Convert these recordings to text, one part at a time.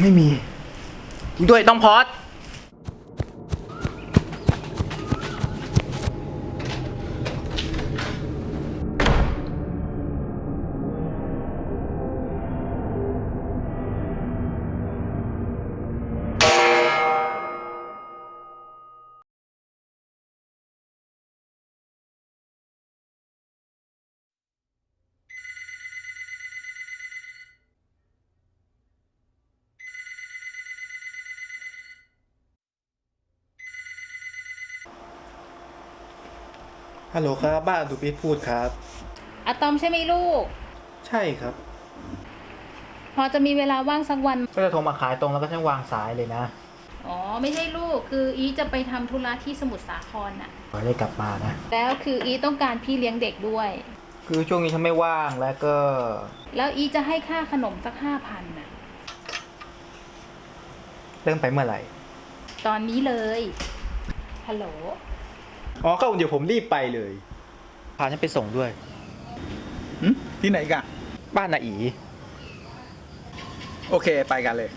ไม่มี ด้วยต้องพอด ฮัลโหลครับบ้านดูปิดพูดครับ อะตอมใช่ไหมลูก ใช่ครับ พอจะมีเวลาว่างสักวัน ก็จะโทรมาขายตรงแล้วก็ช่างวางสายเลยนะอ๋อ ไม่ใช่ลูก คืออีจะไปทำธุระที่สมุทรสาครน่ะ ขอได้กลับมานะ แล้วคืออีต้องการพี่เลี้ยงเด็กด้วย คือช่วงนี้ฉันไม่ว่างแล้วก็แล้วอีจะให้ค่าขนมสักห้าพันน่ะ เริ่มไปเมื่อไหร่ ตอนนี้เลย ฮัลโหล อ๋อก็เดี๋ยวผมรีบไปเลย พาฉันไปส่งด้วย หึที่ไหนกะบ้านนาอีโอเคไปกันเลย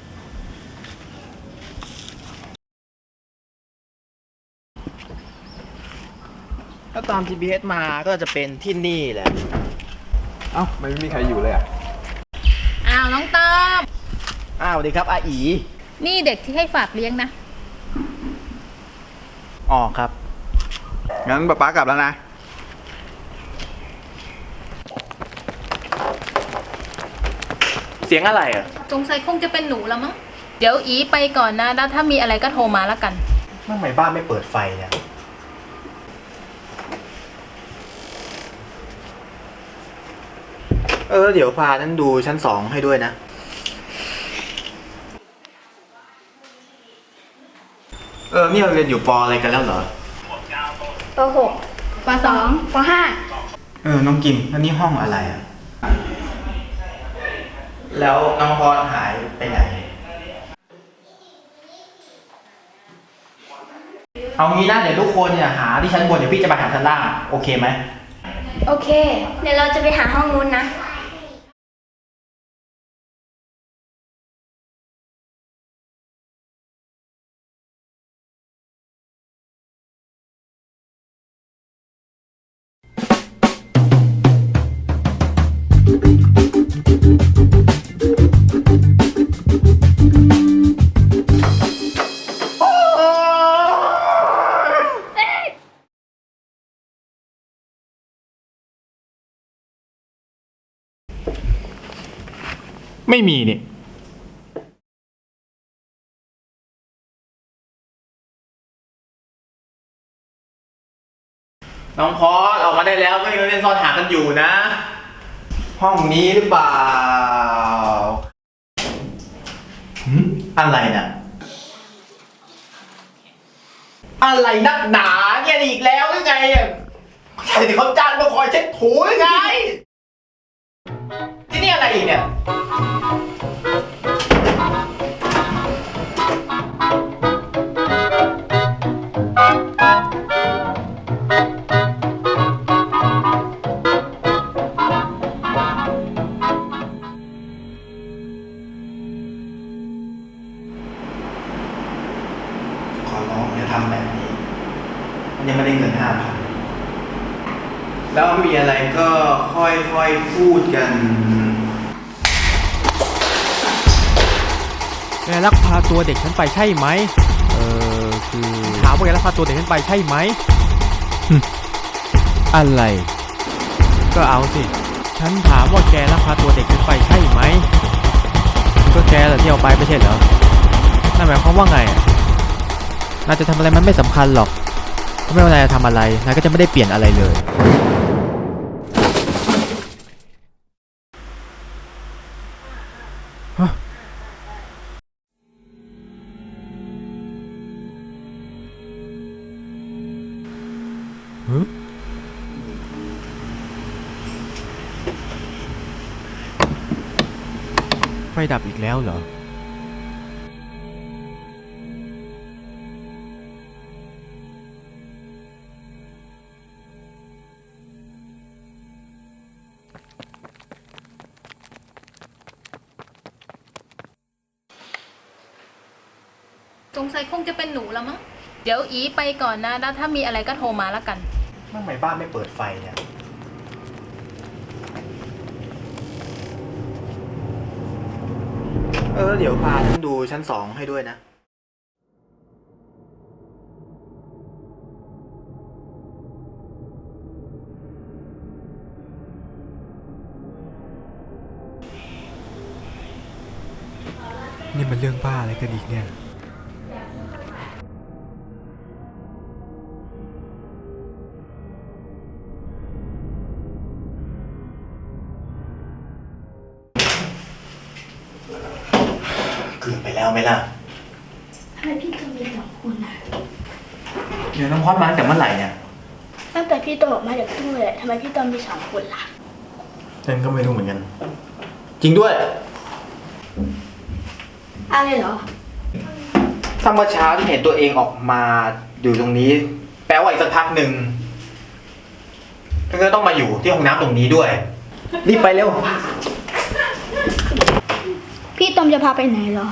ถ้าตาม GPS มาก็จะเป็นที่นี่แหละ เอ้าไม่มีใครอยู่เลยอะอ้าวน้องตอมอ้าวสวัสดีครับอาอีนี่เด็กที่ให้ฝากเลี้ยงนะ อ๋อครับ งั้นป๊าป๊ากลับแล้วนะ เสียงอะไรอะ สงสัยคงจะเป็นหนูแล้วมั้ง เดี๋ยวอีไปก่อนนะ แล้วถ้ามีอะไรก็โทรมาแล้วกัน เมื่อไหร่บ้านไม่เปิดไฟเนี่ย เออ เดี๋ยวพาฉันดูชั้นสองให้ด้วยนะ เออ นี่เราเรียนอยู่ปออะไรกันแล้วเหรอ ปหกปสองปห้าเออ น้องกิมแล้วนี่ห้องอะไรอะ แล้วน้องพรหายไปไหน เอางี้นะเดี๋ยวทุกคนเนี่ยหาที่ชั้นบนเดี๋ยวพี่จะไปหาชั้นล่าง โอเคไหมโอเค เดี๋ยวเราจะไปหาห้องนู้นนะ ไม่มีนี่น้องพอสออกมาได้แล้วก็ยังเล่นซ่อนหากันอยู่นะ ห้องนี้หรือเปล่าหึอะไรน่ะ อะไรนักหนาเนี่ยอีกแล้วหรือไงอะใช่ที่เขาจ้างมาคอยเช็ดถูหรือไงที่นี่ อะไรอีกเนี่ย ขอร้องอย่าทำแบบนี้ มันยังไม่ได้เงินห้าพันแล้วมีอะไรก็ค่อยๆพูดกัน แกลักพาตัวเด็กฉันไปใช่ไหม เออคือถามว่าแกลักพาตัวเด็กฉันไปใช่ไหมหึอะไร ก็เอาสิ ฉันถามว่าแกลักพาตัวเด็กฉันไปใช่ไหม ก็แกแหละที่เอาไปไม่ใช่เหรอ นั่นหมายความว่าไงอะนายจะทำอะไรมันไม่สำคัญหรอกเพราะไม่ว่านายจะทำอะไร นายก็จะไม่ได้เปลี่ยนอะไรเลยไฟ ดับอีกแล้วเหรอ สงสัยคงจะเป็นหนูแล้วมั้ง เดี๋ยวอีไปก่อนนะแล้วถ้ามีอะไรก็โทรมาแล้วกันทำไมบ้านไม่เปิดไฟเนี่ย เออ เดี๋ยวพาฉันดูชั้นสองให้ด้วยนะ นี่มันเรื่องบ้าอะไรกันอีกเนี่ย แล้วไหมล่ะทำไมพี่ต้องมีสองคนอะเดี๋ยวน้องพอดมาตั้งแต่เมื่อไหร่เนี่ยตั้งแต่พี่โตออกมาจากตู้เลยทำไมพี่ต้องมีสองคนล่ะฉันก็ไม่รู้เหมือนกัน จริงด้วย อะไรเหรอ ถ้าเมื่อเช้าที่เห็นตัวเองออกมาอยู่ตรงนี้ แปลว่าอีกสักพักหนึ่งก็ต้องมาอยู่ที่ห้องน้ำตรงนี้ด้วย รีบไปเร็ว พี่ตอมจะพาไปไหนเหรอ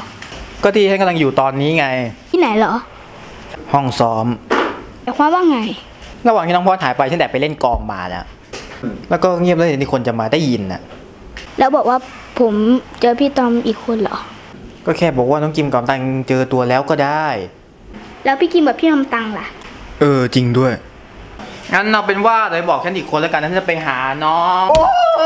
ก็ที่ฉันกำลังอยู่ตอนนี้ไง ที่ไหนเหรอห้องซ้อมแต่ความว่าไง ระหว่างที่น้องพอดหายไปฉันแอบไปเล่นกองมาแล้วแล้วก็เงียบเลยที่คนจะมาได้ยินน่ะ แล้วบอกว่าผมเจอพี่ตอมอีกคนเหรอ ก็แค่บอกว่าน้องกิมกับตังเจอตัวแล้วก็ได้ แล้วพี่กิมกับพี่นำตังล่ะ เออจริงด้วยงั้นเอาเป็นว่าเดี๋ยวบอกฉันอีกคนแล้วกันฉันจะไปหาน้องเ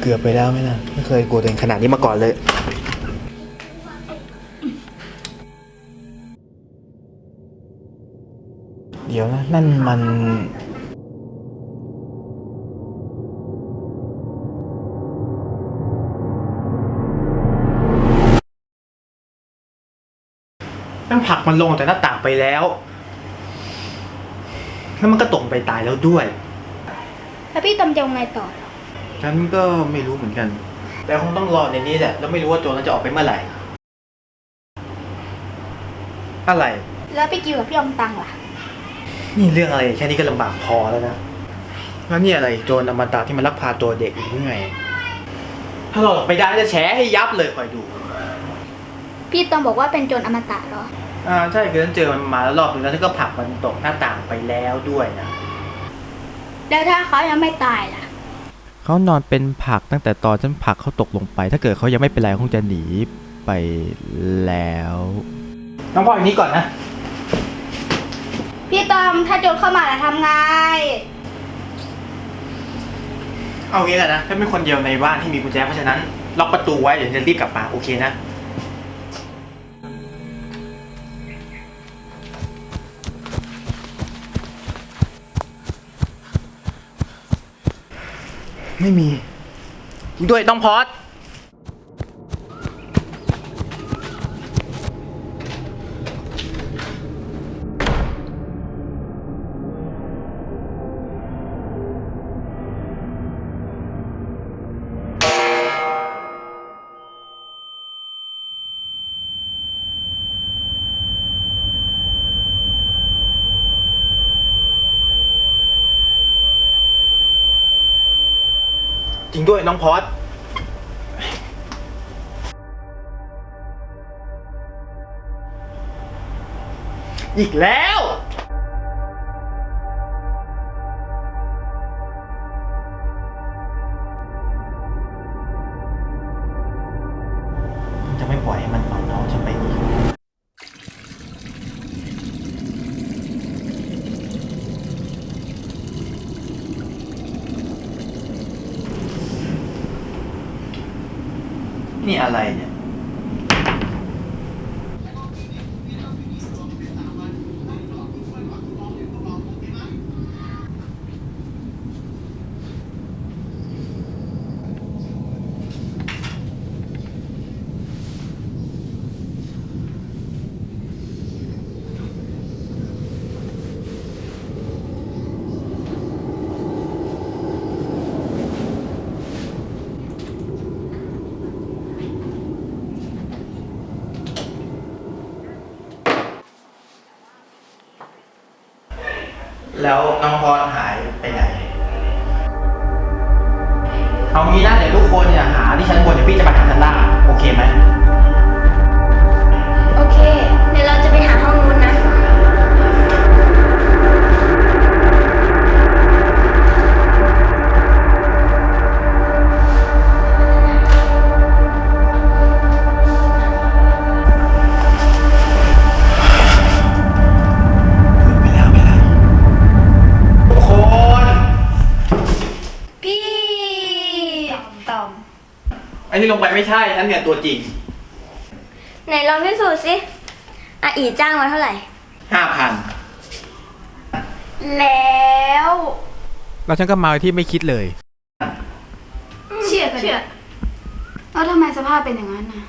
เกือบไปแล้วไหมล่ะไม่เคยกลัวตัวเองขนาดนี้มาก่อนเลยเดี๋ยวนะนั่นมันนั่นผลักมันลงแต่หน้าต่างไปแล้ว แล้วมันก็ตกไปตายแล้วด้วย แล้วพี่ตอมจะยังไงต่อ ฉันก็ไม่รู้เหมือนกัน แต่คงต้องรอในนี้แหละ แล้วไม่รู้ว่าโจรนั้นจะออกไปเมื่อไหร่ อะไร แล้วพี่กิมกับพี่นำตังล่ะ นี่เรื่องอะไรแค่นี้ก็ลำบากพอแล้วนะ แล้วนี่อะไรโจรอมตะที่มันลักพาตัวเด็กอีกหรือไง ถ้าเราออกไปได้จะแฉให้ยับเลยคอยดู พี่ตอมบอกว่าเป็นโจรอมตะเหรอ อ่าใช่คือฉันเจอมันมาแล้วรอบนึงแล้วฉันก็ผลักมันตกหน้าต่างไปแล้วด้วยนะ แล้วถ้าเขายังไม่ตายล่ะ เขานอนเป็นผักตั้งแต่ตอนฉันผลักเขาตกลงไป ถ้าเกิดเขายังไม่เป็นไรคงจะหนีไปแล้ว น้องพ่ออย่างนี้ก่อนนะ พี่ตอมถ้าโจรเข้ามาจะทำไง เอางี้แหละนะถ้าเป็นคนเดียวในบ้านที่มีกุญแจเพราะฉะนั้นล็อกประตูไว้เดี๋ยวจะรีบกลับมาโอเคนะ ไม่มี ด้วยต้องพอด ริงด้วยน้องพอดอีกแล้ว แล้วน้องพรหายไปไหน เอางี้นะเดี๋ยวทุกคนเนี่ยหาที่ชั้นบนเดี๋ยวพี่จะไปหาชั้นล่างโอเคไหมโอเค ลงไปไม่ใช่ฉันเนี่ยตัวจริงไหนลองพิสูจน์สิอะอีจ้างมาเท่าไหร่ ห้าพันแล้ว แล้วฉันก็มาโดยที่ไม่คิดเลย เชื่อเชื่อแล้วทำไมสภาพเป็นอย่างนั้นนะ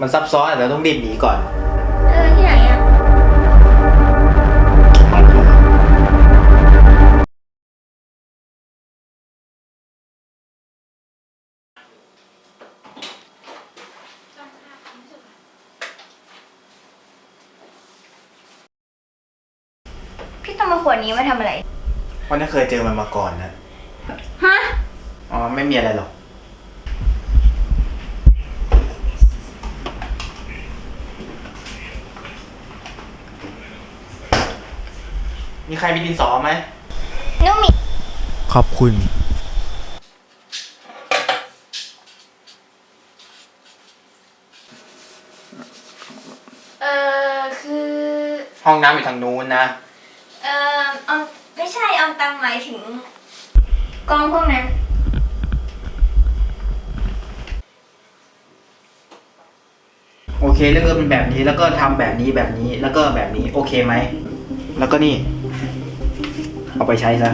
มันซับซ้อนแต่เราต้องรีบหนีก่อน เออที่ไหน พี่ต้องมาขวดนี้มาทำอะไรเพราะนั่นเคยเจอมันมาก่อนนะฮะ อ๋อไม่มีอะไรหรอก มีใครมีดินสอไหม นุ่มมีขอบคุณ เออคือ ห้องน้ำอยู่ทางนู้นนะเออเอาไม่ใช่เอาตังค์หมายถึงกองพวกนั้น โอเคเรื่องเป็นแบบนี้แล้วก็ทำแบบนี้แบบนี้แล้วก็แบบนี้โอเคไหม แล้วก็นี่ เอาไปใช้ซะ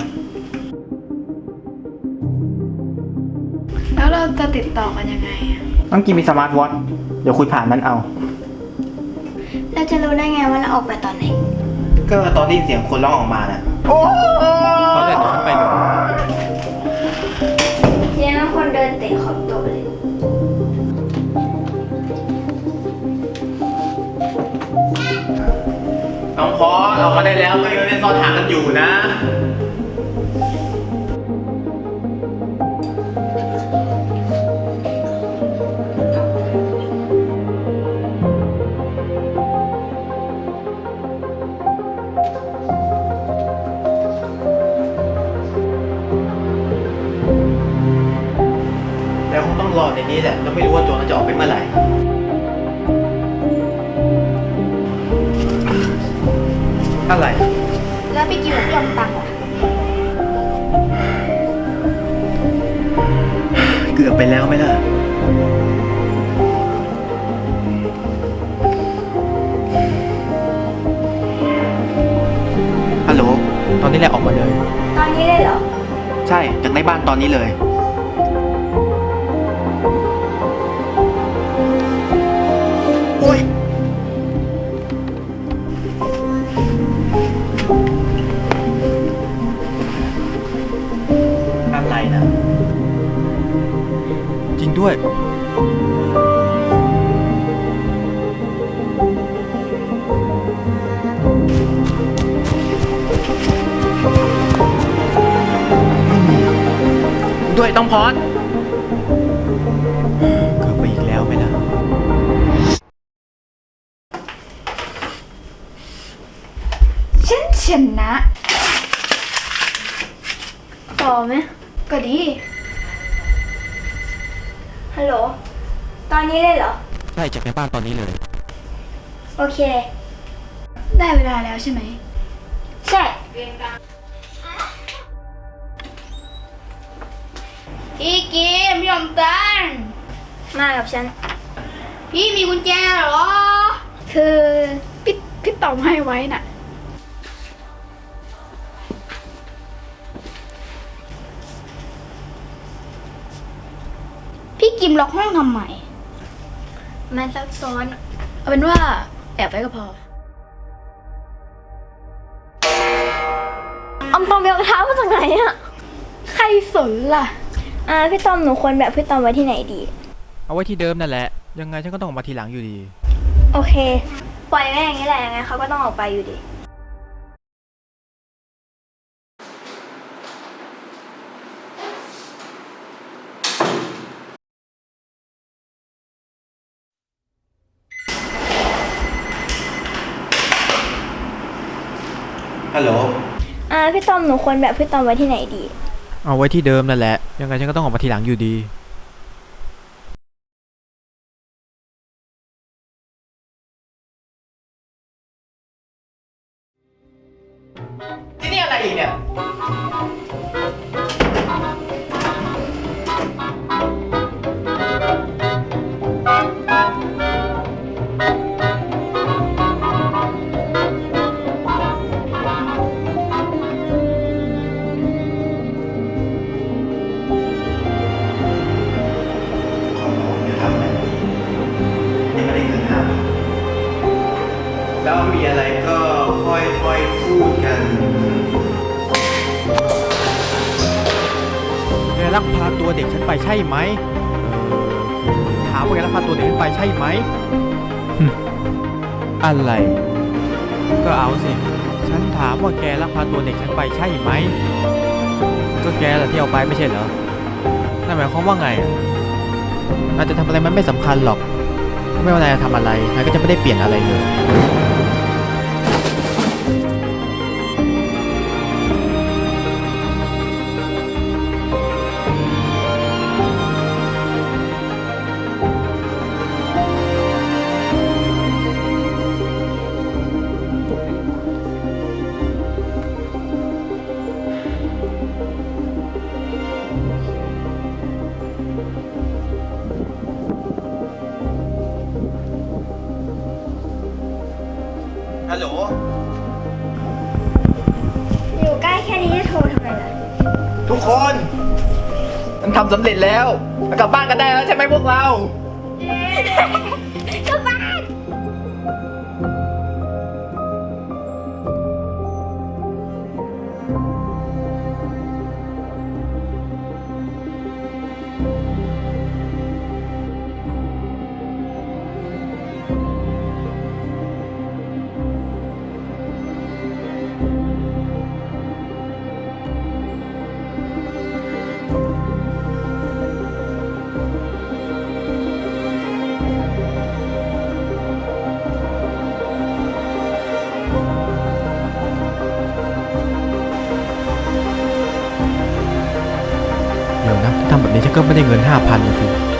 แล้วเราจะติดต่อกันยังไงอะต้องกินมีสมาร์ทวอทช์เดี๋ยวคุยผ่านมันเอา เราจะรู้ได้ไงว่าเราออกไปตอนไหน ก็ตอนได้ยินเสียงคนร้องออกมาน่ะตอนแรกเดี๋ยวฉันไปเลยเจ๊เป็นคนเดินเตะขอบโต๊ะเลย น้องพอออกมาได้แล้วก็ยังเล่นซ่อนหากันอยู่นะ แหละแล้วไม่รู้ว่าโจรนั้นจะออกไปเมื่อไหร่ อะไร แล้วพี่กินหรือยอมตังค์ล่ะเกือบไปแล้วไหมล่ะ ฮัลโหล ตอนนี้แหละออกมาเลย ตอนนี้เลยเหรอ ใช่ จากในบ้านตอนนี้เลย ด้วย ด้วยต้องพอด ฮัลโหล ตอนนี้เลยเหรอ ใช่จากในบ้านตอนนี้เลย โอเค ได้เวลาแล้วใช่ไหม ใช่ พี่กิมยอมตันมากับฉัน พี่มีกุญแจเหรอ คือพี่พี่ตอมให้ไว้น่ะ มล็อกห้องทำไมมันซับซ้อน เอาเป็นว่าแอบไว้ก็พออมตอมไปเอาเท้ามาจากไหนอะใครสนล่ะ อ่าพี่ตอมหนูควรแบบพี่ตอมไว้ที่ไหนดี เอาไว้ที่เดิมนั่นแหละ ยังไงฉันก็ต้องออกมาทีหลังอยู่ดี โอเค ปล่อยไว้อย่างนี้แหละยังไงเขาก็ต้องออกไปอยู่ดี ฮัลโหลอ่าพี่ตอมหนูควรแบบพี่ตอมไว้ที่ไหนดี เอาไว้ที่เดิมนั่นแหละ ยังไงฉันก็ต้องออกมาทีหลังอยู่ดี ช่ไหมเออถามว่าแกลักพาตัวเด็กฉันไปใช่ไหมหึอะไร ก็เอาสิ ฉันถามว่าแกลักพาตัวเด็กฉันไปใช่ไหม ก็แกแหละที่เอาไปไม่ใช่เหรอ นั่นหมายความว่าไงอะอาจจะทำอะไรมันไม่สำคัญหรอก ไม่ว่านายจะทำอะไรนายก็จะไม่ได้เปลี่ยนอะไรเลย ฮัลโหล อยู่ใกล้แค่นี้จะโทรทำไมล่ะ ทุกคน มันทำสำเร็จแล้วเรากลับบ้านกันได้แล้วใช่ไหมพวกเรา ก็ไม่ได้เงินห้าพันนะสิ